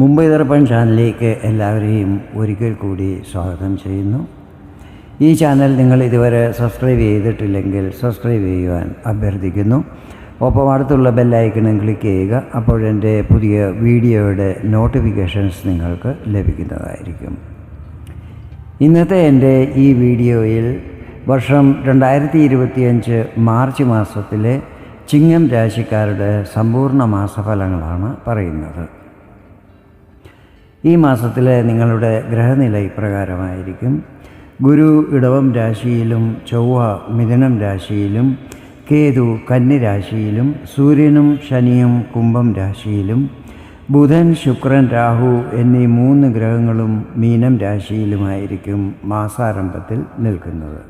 മുംബൈ ദർപ്പൺ ചാനലിലേക്ക് എല്ലാവരെയും ഒരിക്കൽ കൂടി സ്വാഗതം ചെയ്യുന്നു. ഈ ചാനൽ നിങ്ങൾ ഇതുവരെ സബ്സ്ക്രൈബ് ചെയ്തിട്ടില്ലെങ്കിൽ സബ്സ്ക്രൈബ് ചെയ്യുവാൻ അഭ്യർത്ഥിക്കുന്നു. ഒപ്പം അടുത്തുള്ള ബെല്ലൈക്കണം ക്ലിക്ക് ചെയ്യുക അപ്പോഴെന്റെ പുതിയ വീഡിയോയുടെ നോട്ടിഫിക്കേഷൻസ് നിങ്ങൾക്ക് ലഭിക്കുന്നതായിരിക്കും. ഇന്നത്തെ എന്റെ ഈ വീഡിയോയിൽ വർഷം രണ്ടായിരത്തി ഇരുപത്തിയഞ്ച് മാർച്ച് മാസത്തിലെ ചിങ്ങം രാശിക്കാരുടെ സമ്പൂർണ മാസഫലങ്ങളാണ് പറയുന്നത്. ഈ മാസത്തിലെ നിങ്ങളുടെ ഗ്രഹനില ഇപ്രകാരമായിരിക്കും ഗുരു ഇടവം രാശിയിലും ചൊവ്വ മിഥുനം രാശിയിലും കേതു കന്നി രാശിയിലും സൂര്യനും ശനിയും കുംഭം രാശിയിലും ബുധൻ ശുക്രൻ രാഹു എന്നീ മൂന്ന് ഗ്രഹങ്ങളും മീനം രാശിയിലുമായിരിക്കും മാസാരംഭത്തിൽ നിൽക്കുന്നത്.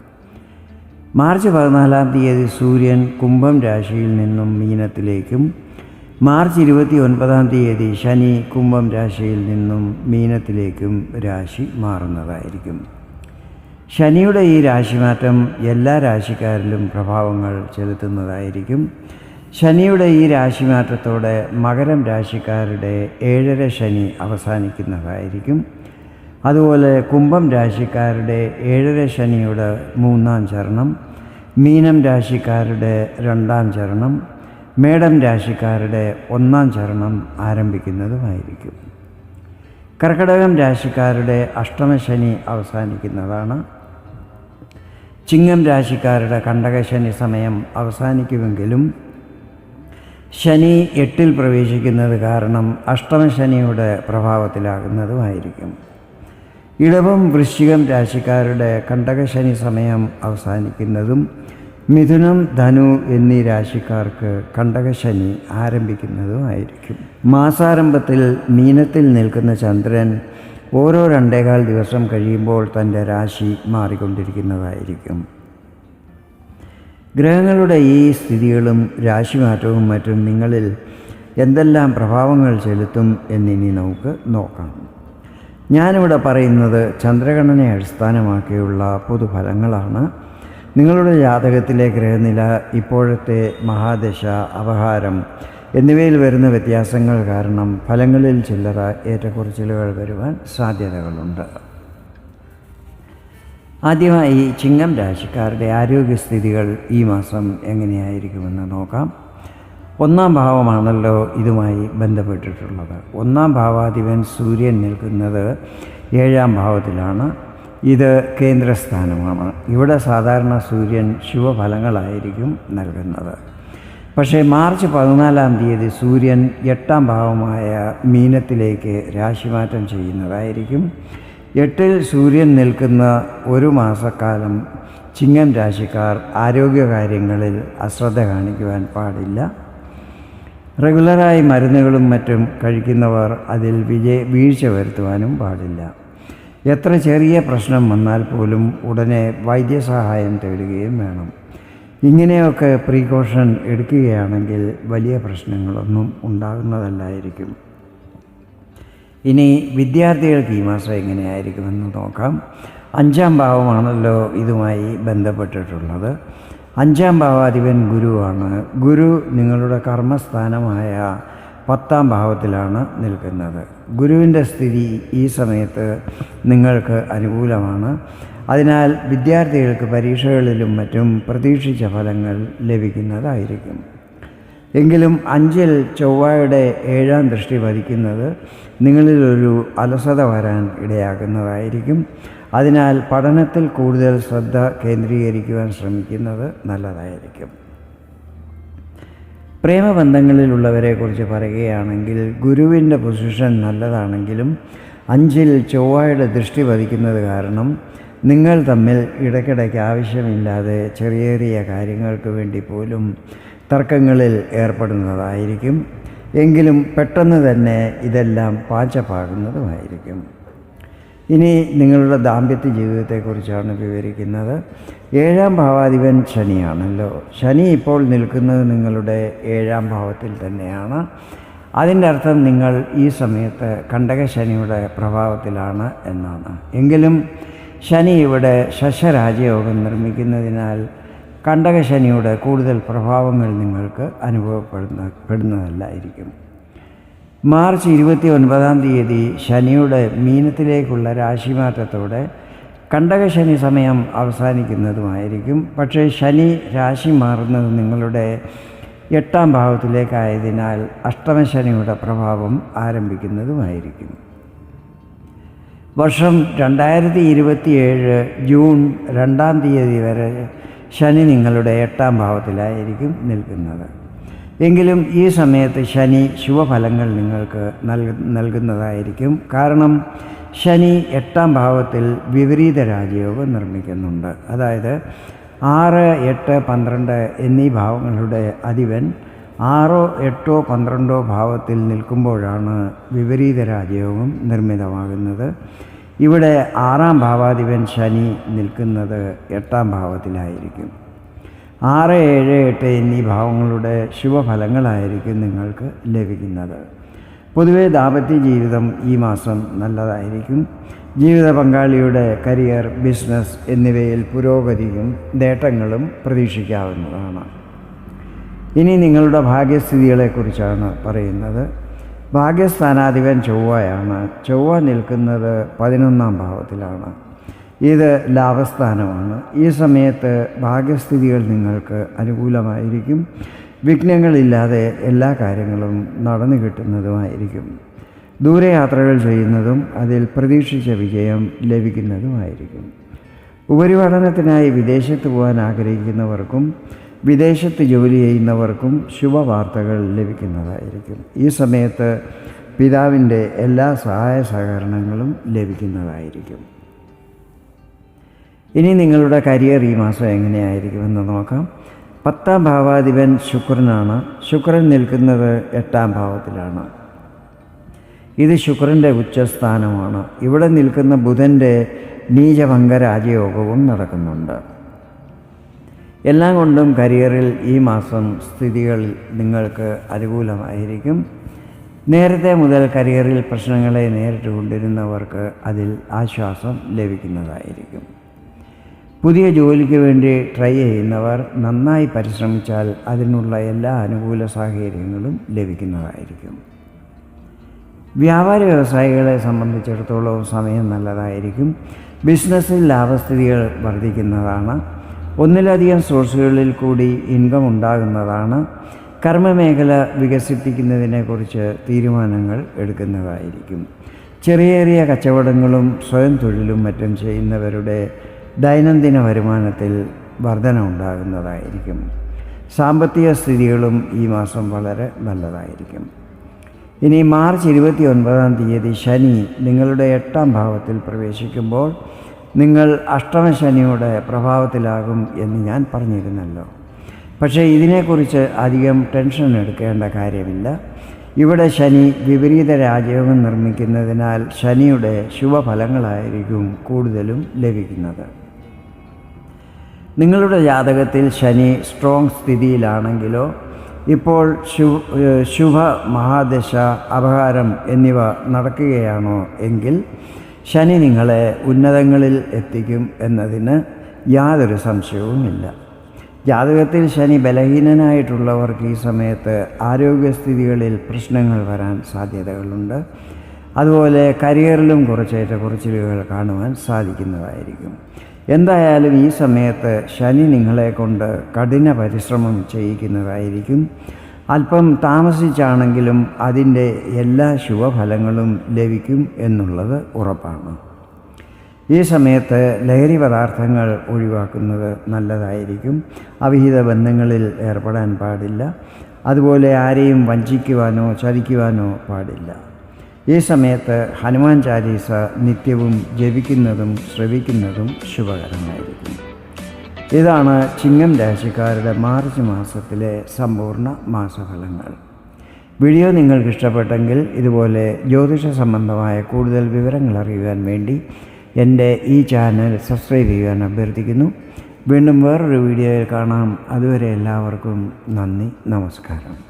മാർച്ച് പതിനാലാം തീയതി സൂര്യൻ കുംഭം രാശിയിൽ നിന്നും മീനത്തിലേക്കും മാർച്ച് ഇരുപത്തി ഒൻപതാം തീയതി ശനി കുംഭം രാശിയിൽ നിന്നും മീനത്തിലേക്കും രാശി മാറുന്നതായിരിക്കും. ശനിയുടെ ഈ രാശിമാറ്റം എല്ലാ രാശിക്കാരിലും പ്രഭാവങ്ങൾ ചെലുത്തുന്നതായിരിക്കും. ശനിയുടെ ഈ രാശിമാറ്റത്തോടെ മകരം രാശിക്കാരുടെ ഏഴര ശനി അവസാനിക്കുന്നതായിരിക്കും. അതുപോലെ കുംഭം രാശിക്കാരുടെ ഏഴര ശനിയുടെ മൂന്നാം ചരണം മീനം രാശിക്കാരുടെ രണ്ടാം ചരണം മേടം രാശിക്കാരുടെ ഒന്നാം ചരണം ആരംഭിക്കുന്നതുമായിരിക്കും. കർക്കടകം രാശിക്കാരുടെ അഷ്ടമശനി അവസാനിക്കുന്നതാണ്. ചിങ്ങം രാശിക്കാരുടെ കണ്ടകശനി സമയം അവസാനിക്കുമെങ്കിലും ശനി എട്ടിൽ പ്രവേശിക്കുന്നത് കാരണം അഷ്ടമശനിയുടെ പ്രഭാവത്തിലാകുന്നതുമായിരിക്കും. ഇടവം വൃശ്ചികം രാശിക്കാരുടെ കണ്ടകശനി സമയം അവസാനിക്കുന്നതും മിഥുനം ധനു എന്നീ രാശിക്കാർക്ക് കണ്ടകശനി ആരംഭിക്കുന്നതുമായിരിക്കും മാസാരംഭത്തിൽ മീനത്തിൽ നിൽക്കുന്ന ചന്ദ്രൻ ഓരോ രണ്ടേകാൽ ദിവസം കഴിയുമ്പോൾ തന്റെ രാശി മാറിക്കൊണ്ടിരിക്കുന്നതായിരിക്കും. ഗ്രഹങ്ങളുടെ ഈ സ്ഥിതികളും രാശിമാറ്റവും മറ്റും നിങ്ങളിൽ എന്തെല്ലാം പ്രഭാവങ്ങൾ ചെലുത്തും എന്നിനി നമുക്ക് നോക്കാം. ഞാനിവിടെ പറയുന്നത് ചന്ദ്രഗണനയെ അടിസ്ഥാനമാക്കിയുള്ള പൊതുഫലങ്ങളാണ്. നിങ്ങളുടെ ജാതകത്തിലെ ഗ്രഹനില ഇപ്പോഴത്തെ മഹാദശ അപഹാരം എന്നിവയിൽ വരുന്ന വ്യത്യാസങ്ങൾ കാരണം ഫലങ്ങളിൽ ചില്ലറ ഏറ്റക്കുറച്ചിലുകൾ വരുവാൻ സാധ്യതകളുണ്ട്. ആദ്യമായി ചിങ്ങം രാശിക്കാരുടെ ആരോഗ്യസ്ഥിതികൾ ഈ മാസം എങ്ങനെയായിരിക്കുമെന്ന് നോക്കാം. ഒന്നാം ഭാവമാണല്ലോ ഇതുമായി ബന്ധപ്പെട്ടിട്ടുള്ളത്. ഒന്നാം ഭാവാധിപൻ സൂര്യൻ നിൽക്കുന്നത് ഏഴാം ഭാവത്തിലാണ്. ഇത് കേന്ദ്രസ്ഥാനമാണ്. ഇവിടെ സാധാരണ സൂര്യൻ ശുഭഫലങ്ങളായിരിക്കും നൽകുന്നത്. പക്ഷേ മാർച്ച് പതിനാലാം തീയതി സൂര്യൻ എട്ടാം ഭാവമായ മീനത്തിലേക്ക് രാശിമാറ്റം ചെയ്യുന്നതായിരിക്കും. എട്ടിൽ സൂര്യൻ നിൽക്കുന്ന ഒരു മാസക്കാലം ചിങ്ങം രാശിക്കാർ ആരോഗ്യകാര്യങ്ങളിൽ അശ്രദ്ധ കാണിക്കുവാൻ പാടില്ല. റെഗുലറായി മരുന്നുകളും മറ്റും കഴിക്കുന്നവർ അതിൽ വിജയ വീഴ്ച വരുത്തുവാനും പാടില്ല. എത്ര ചെറിയ പ്രശ്നം വന്നാൽ പോലും ഉടനെ വൈദ്യസഹായം തേടുകയും വേണം. ഇങ്ങനെയൊക്കെ പ്രീകോഷൻ എടുക്കുകയാണെങ്കിൽ വലിയ പ്രശ്നങ്ങളൊന്നും ഉണ്ടാകുന്നതല്ലായിരിക്കും. ഇനി വിദ്യാർത്ഥികൾക്ക് ഈ മാസം എങ്ങനെയായിരിക്കുമെന്ന് നോക്കാം. അഞ്ചാം ഭാവമാണല്ലോ ഇതുമായി ബന്ധപ്പെട്ടിട്ടുള്ളത്. അഞ്ചാം ഭാവാധിപൻ ഗുരുവാണ്. ഗുരു നിങ്ങളുടെ കർമ്മസ്ഥാനമായ പത്താം ഭാവത്തിലാണ് നിൽക്കുന്നത്. ഗുരുവിന്റെ സ്ഥിതി ഈ സമയത്ത് നിങ്ങൾക്ക് അനുകൂലമാണ്. അതിനാൽ വിദ്യാർത്ഥികൾക്ക് പരീക്ഷകളിലും മറ്റും പ്രതീക്ഷിച്ച ഫലങ്ങൾ ലഭിക്കുന്നതായിരിക്കും. എങ്കിലും അഞ്ചിൽ ചൊവ്വയുടെ ഏഴാം ദൃഷ്ടി പതിക്കുന്നത് നിങ്ങളിലൊരു അലസത വരാൻ ഇടയാക്കുന്നതായിരിക്കും. അതിനാൽ പഠനത്തിൽ കൂടുതൽ ശ്രദ്ധ കേന്ദ്രീകരിക്കുവാൻ ശ്രമിക്കുന്നത് നല്ലതായിരിക്കും. പ്രേമബന്ധങ്ങളിലുള്ളവരെക്കുറിച്ച് പറയുകയാണെങ്കിൽ ഗുരുവിന്റെ പൊസിഷൻ നല്ലതാണെങ്കിലും അഞ്ചിൽ ചൊവ്വയുടെ ദൃഷ്ടി പതിക്കുന്നത് കാരണം നിങ്ങൾ തമ്മിൽ ഇടയ്ക്കിടയ്ക്ക് ആവശ്യമില്ലാതെ ചെറിയ ചെറിയ കാര്യങ്ങൾക്ക് വേണ്ടി പോലും തർക്കങ്ങളിൽ ഏർപ്പെടുന്നതായിരിക്കും. എങ്കിലും പെട്ടെന്ന് തന്നെ ഇതെല്ലാം പാച്ചപ്പാകുന്നതുമായിരിക്കും ഇനി നിങ്ങളുടെ ദാമ്പത്യ ജീവിതത്തെക്കുറിച്ചാണ് വിവരിക്കുന്നത്. ഏഴാം ഭാവാധിപൻ ശനിയാണല്ലോ. ശനി ഇപ്പോൾ നിൽക്കുന്നത് നിങ്ങളുടെ ഏഴാം ഭാവത്തിൽ തന്നെയാണ്. അതിന്റെ അർത്ഥം നിങ്ങൾ ഈ സമയത്ത് കണ്ടകശനിയുടെ പ്രഭാവത്തിലാണ് എന്നാണ്. എങ്കിലും ശനി ഇവിടെ ശശരാജയോഗം നിർമ്മിക്കുന്നതിനാൽ കണ്ടകശനിയുടെ കൂടുതൽ പ്രഭാവങ്ങൾ നിങ്ങൾക്ക് അനുഭവപ്പെടുന്ന പെടുന്നതല്ലായിരിക്കും. മാർച്ച് ഇരുപത്തി ഒൻപതാം തീയതി ശനിയുടെ മീനത്തിലേക്കുള്ള രാശിമാറ്റത്തോടെ കണ്ടകശനി സമയം അവസാനിക്കുന്നതുമായിരിക്കും. പക്ഷേ ശനി രാശി മാറുന്നത് നിങ്ങളുടെ എട്ടാം ഭാവത്തിലേക്കായതിനാൽ അഷ്ടമശനിയുടെ പ്രഭാവം ആരംഭിക്കുന്നതുമായിരിക്കും. വർഷം രണ്ടായിരത്തി ഇരുപത്തിയേഴ് ജൂൺ രണ്ടാം തീയതി വരെ ശനി നിങ്ങളുടെ എട്ടാം ഭാവത്തിലായിരിക്കും നിൽക്കുന്നത്. എങ്കിലും ഈ സമയത്ത് ശനി ശുഭഫലങ്ങൾ നിങ്ങൾക്ക് നൽകുന്നതായിരിക്കും. കാരണം ശനി എട്ടാം ഭാവത്തിൽ വിപരീത രാജയോഗം നിർമ്മിക്കുന്നുണ്ട്. അതായത് ആറ് എട്ട് പന്ത്രണ്ട് എന്നീ ഭാവങ്ങളുടെ അധിപൻ ആറോ എട്ടോ പന്ത്രണ്ടോ ഭാവത്തിൽ നിൽക്കുമ്പോഴാണ് വിപരീത രാജയോഗം നിർമ്മിതമാകുന്നത്. ഇവിടെ ആറാം ഭാവാധിപൻ ശനി നിൽക്കുന്നത് എട്ടാം ഭാവത്തിലായിരിക്കും. ആറ് ഏഴ് എട്ട് എന്നീ ഭാവങ്ങളുടെ ശുഭഫലങ്ങളായിരിക്കും നിങ്ങൾക്ക് ലഭിക്കുന്നത്. പൊതുവെ ദാമ്പത്യ ജീവിതം ഈ മാസം നല്ലതായിരിക്കും. ജീവിത പങ്കാളിയുടെ കരിയർ ബിസിനസ് എന്നിവയിൽ പുരോഗതിയും നേട്ടങ്ങളും പ്രതീക്ഷിക്കാവുന്നതാണ്. ഇനി നിങ്ങളുടെ ഭാഗ്യസ്ഥിതികളെക്കുറിച്ചാണ് പറയുന്നത്. ഭാഗ്യസ്ഥാനാധിപൻ ചൊവ്വയാണ്. ചൊവ്വ നിൽക്കുന്നത് പതിനൊന്നാം ഭാവത്തിലാണ്. ഇത് ലാഭസ്ഥാനമാണ്. ഈ സമയത്ത് ഭാഗ്യസ്ഥിതികൾ നിങ്ങൾക്ക് അനുകൂലമായിരിക്കും. വിഘ്നങ്ങളില്ലാതെ എല്ലാ കാര്യങ്ങളും നടന്നു കിട്ടുന്നതുമായിരിക്കും. ദൂരയാത്രകൾ ചെയ്യുന്നതും അതിൽ പ്രതീക്ഷിച്ച വിജയം ലഭിക്കുന്നതുമായിരിക്കും. ഉപരിപഠനത്തിനായി വിദേശത്ത് പോകാൻ ആഗ്രഹിക്കുന്നവർക്കും വിദേശത്ത് ജോലി ചെയ്യുന്നവർക്കും ശുഭവാർത്തകൾ ലഭിക്കുന്നതായിരിക്കും. ഈ സമയത്ത് പിതാവിന്റെ എല്ലാ സഹായ സഹകരണങ്ങളും ലഭിക്കുന്നതായിരിക്കും. ഇനി നിങ്ങളുടെ കരിയർ ഈ മാസം എങ്ങനെയായിരിക്കുമെന്ന് നോക്കാം. പത്താം ഭാവാധിപൻ ശുക്രനാണ്. ശുക്രൻ നിൽക്കുന്നത് എട്ടാം ഭാവത്തിലാണ്. ഇത് ശുക്രന്റെ ഉച്ചസ്ഥാനമാണ്. ഇവിടെ നിൽക്കുന്ന ബുധന്റെ നീചഭംഗ രാജയോഗവും നടക്കുന്നുണ്ട്. എല്ലാം കൊണ്ടും കരിയറിൽ ഈ മാസം സ്ഥിതികൾ നിങ്ങൾക്ക് അനുകൂലമായിരിക്കും. നേരത്തെ മുതൽ കരിയറിൽ പ്രശ്നങ്ങളെ നേരിട്ട് കൊണ്ടിരുന്നവർക്ക് അതിൽ ആശ്വാസം ലഭിക്കുന്നതായിരിക്കും. പുതിയ ജോലിക്ക് വേണ്ടി ട്രൈ ചെയ്യുന്നവർ നന്നായി പരിശ്രമിച്ചാൽ അതിനുള്ള എല്ലാ അനുകൂല സാഹചര്യങ്ങളും ലഭിക്കുന്നതായിരിക്കും. വ്യാപാര വ്യവസായികളെ സംബന്ധിച്ചിടത്തോളം സമയം നല്ലതായിരിക്കും. ബിസിനസ്സിൽ ലാഭസ്ഥിതികൾ വർദ്ധിക്കുന്നതാണ്. ഒന്നിലധികം സോഴ്സുകളിൽ കൂടി ഇൻകം ഉണ്ടാകുന്നതാണ്. കർമ്മമേഖല വികസിപ്പിക്കുന്നതിനെക്കുറിച്ച് തീരുമാനങ്ങൾ എടുക്കുന്നതായിരിക്കും. ചെറിയ ചെറിയ കച്ചവടങ്ങളും സ്വയം തൊഴിലും മറ്റും ചെയ്യുന്നവരുടെ ദൈനംദിന വരുമാനത്തിൽ വർധന ഉണ്ടാകുന്നതായിരിക്കും സാമ്പത്തിക സ്ഥിതികളും ഈ മാസം വളരെ നല്ലതായിരിക്കും. ഇനി മാർച്ച് ഇരുപത്തി ഒൻപതാം തീയതി ശനി നിങ്ങളുടെ എട്ടാം ഭാവത്തിൽ പ്രവേശിക്കുമ്പോൾ നിങ്ങൾ അഷ്ടമശനിയുടെ പ്രഭാവത്തിലാകും എന്ന് ഞാൻ പറഞ്ഞിരുന്നല്ലോ. പക്ഷേ ഇതിനെക്കുറിച്ച് അധികം ടെൻഷൻ എടുക്കേണ്ട കാര്യമില്ല. ഇവിടെ ശനി വിപരീത രാജയോഗം നിർമ്മിക്കുന്നതിനാൽ ശനിയുടെ ശുഭഫലങ്ങളായിരിക്കും കൂടുതലും ലഭിക്കുന്നത്. നിങ്ങളുടെ ജാതകത്തിൽ ശനി സ്ട്രോങ് സ്ഥിതിയിലാണെങ്കിലോ ഇപ്പോൾ ശുഭ മഹാദശ അപഹാരം എന്നിവ നടക്കുകയാണോ എങ്കിൽ ശനി നിങ്ങളെ ഉന്നതങ്ങളിൽ എത്തിക്കും എന്നതിന് യാതൊരു സംശയവുമില്ല. ജാതകത്തിൽ ശനി ബലഹീനനായിട്ടുള്ളവർക്ക് ഈ സമയത്ത് ആരോഗ്യസ്ഥിതികളിൽ പ്രശ്നങ്ങൾ വരാൻ സാധ്യതകളുണ്ട്. അതുപോലെ കരിയറിലും കുറച്ചേറ്റ കുറച്ചിലുകൾ കാണുവാൻ സാധിക്കുന്നതായിരിക്കും. എന്തായാലും ഈ സമയത്ത് ശനി നിങ്ങളെ കൊണ്ട് കഠിന പരിശ്രമം ചെയ്യിക്കുന്നതായിരിക്കും. അല്പം താമസിച്ചാണെങ്കിലും അതിന്റെ എല്ലാ ശുഭഫലങ്ങളും ലഭിക്കും എന്നുള്ളത് ഉറപ്പാണ്. ഈ സമയത്ത് ലഹരി പദാർത്ഥങ്ങൾ ഒഴിവാക്കുന്നത് നല്ലതായിരിക്കും. അവിഹിത ബന്ധങ്ങളിൽ ഏർപ്പെടാൻ പാടില്ല. അതുപോലെ ആരെയും വഞ്ചിക്കുവാനോ ചതിക്കുവാനോ പാടില്ല. ഈ സമയത്ത് ഹനുമാൻ ചാലീസ നിത്യവും ജപിക്കുന്നതും ശ്രവിക്കുന്നതും ശുഭകരമായിരിക്കും ഇതാണ് ചിങ്ങം രാശിക്കാരുടെ മാർച്ച് മാസത്തിലെ സമ്പൂർണ മാസഫലങ്ങൾ. വീഡിയോ നിങ്ങൾക്ക് ഇഷ്ടപ്പെട്ടെങ്കിൽ ഇതുപോലെ ജ്യോതിഷ സംബന്ധമായ കൂടുതൽ വിവരങ്ങൾ അറിയുവാൻ വേണ്ടി എന്റെ ഈ ചാനൽ സബ്സ്ക്രൈബ് ചെയ്യാൻ അഭ്യർത്ഥിക്കുന്നു. വീണ്ടും വേറൊരു വീഡിയോയിൽ കാണാം. അതുവരെ എല്ലാവർക്കും നന്ദി നമസ്കാരം.